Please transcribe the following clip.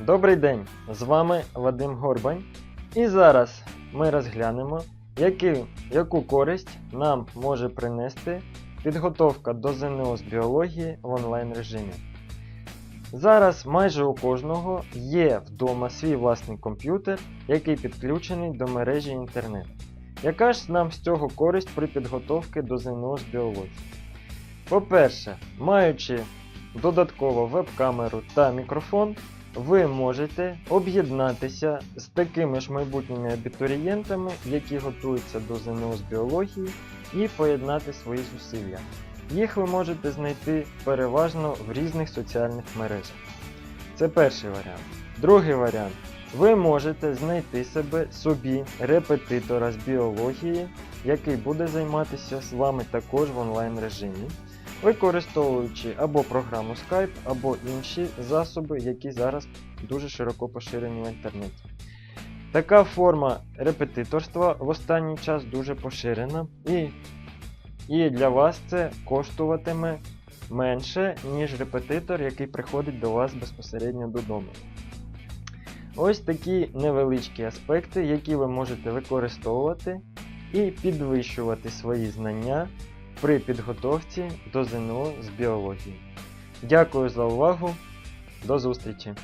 Добрий день! З вами Вадим Горбань. І зараз ми розглянемо, які, яку користь нам може принести підготовка до ЗНО з біології в онлайн режимі. Зараз майже у кожного є вдома свій власний комп'ютер, який підключений до мережі інтернет. Яка ж нам з цього користь при підготовці до ЗНО з біології? По-перше, маючи додатково веб-камеру та мікрофон, ви можете об'єднатися з такими ж майбутніми абітурієнтами, які готуються до ЗНО з біології, і поєднати свої зусилля. Їх ви можете знайти переважно в різних соціальних мережах. Це перший варіант. Другий варіант. Ви можете знайти себе собі репетитора з біології, який буде займатися з вами також в онлайн режимі, використовуючи або програму Skype, або інші засоби, які зараз дуже широко поширені в інтернеті. Така форма репетиторства в останній час дуже поширена, і, і для вас це коштуватиме менше, ніж репетитор, який приходить до вас безпосередньо додому. Ось такі невеличкі аспекти, які ви можете використовувати і підвищувати свої знання при підготовці до ЗНО з біології. Дякую за увагу. До зустрічі!